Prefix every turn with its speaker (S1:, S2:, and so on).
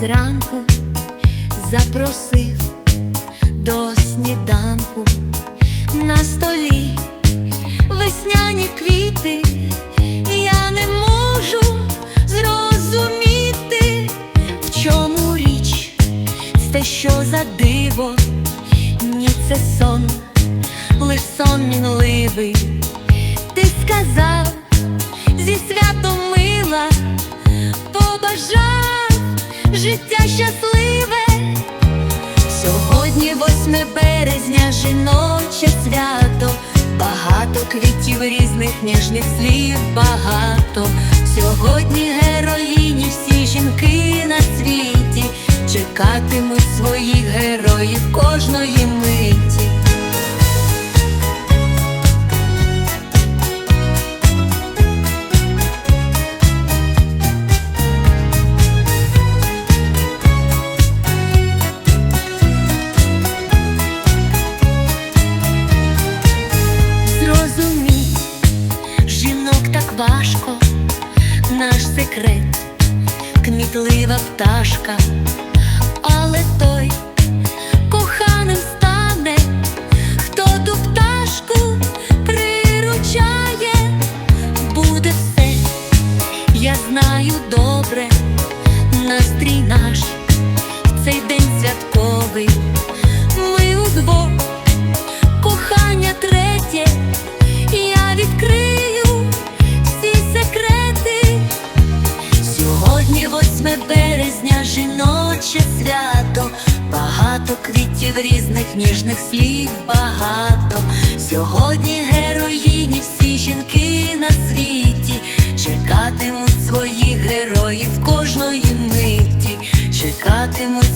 S1: зранку запросив до сніданку. На столі весняні квіти, я не можу зрозуміти, в чому річ, це що за диво, ні, це сон, лиш сон мінливий. Життя щасливе. Сьогодні 8 березня, жіноче свято, багато квітів різних ніжних слів багато. Сьогодні героїні всі жінки на світі чекатимуть своїх героїв кожної Зрозуміть, жінок так важко, наш секрет, кмітлива пташка, але той коханим стане, хто ту пташку приручає, буде все, я знаю добре, настрій наш 8 березня, жіноче свято, багато квітів різних ніжних слів багато. Сьогодні героїні всі жінки на світі. Чекатимуть своїх героїв кожної миті, чекатимуть